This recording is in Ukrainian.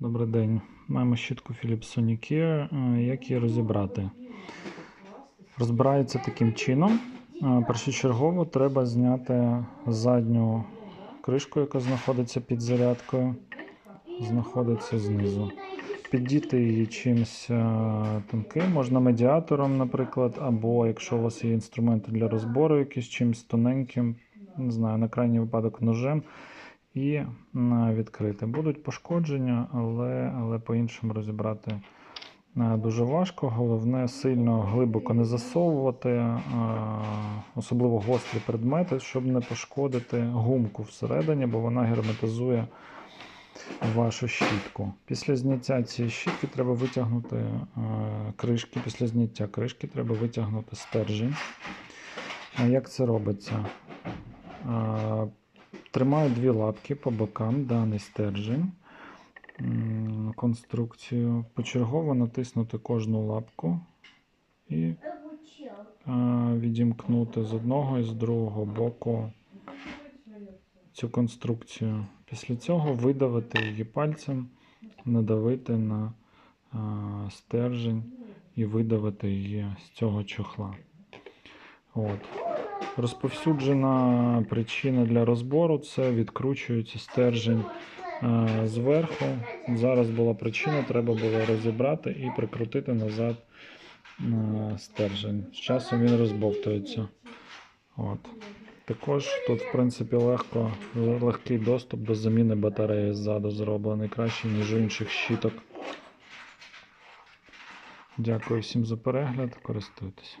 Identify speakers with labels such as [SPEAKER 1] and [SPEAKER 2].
[SPEAKER 1] Добрий день. Маємо щітку Philips Sonicare. Е, Як її розібрати? Розбирається таким чином. Е, Першочергово треба зняти задню кришку, яка знаходиться під зарядкою. Знаходиться знизу. Піддіти її чимось е, тонким, можна медіатором, наприклад, або якщо у вас є інструменти для розбору, якийсь чимось тоненьким, не знаю, на крайній випадок ножем і відкрити. Будуть пошкодження, але, але по-іншому розібрати е, дуже важко. Головне сильно глибоко не засовувати, е, особливо гострі предмети, щоб не пошкодити гумку всередині, бо вона герметизує вашу щітку. Після зняття цієї щітки треба витягнути е, кришки. Після зняття кришки треба витягнути стержень. Як це робиться? Тримаю дві лапки по бокам даний стержень. Конструкцію. Почергово натиснути кожну лапку і відімкнути з одного і з другого боку цю конструкцію. Після цього видавити її пальцем, надавити на стержень і видавити її з цього чохла. От. Розповсюджена причина для розбору це відкручується стержень е, зверху. Зараз була причина, треба було розібрати і прикрутити назад е, стержень. З часом він розбовтується. От. Також тут, в принципі, легко, легкий доступ до заміни батареї ззаду зроблений краще, ніж у інших щіток. Дякую всім за перегляд, користуйтесь.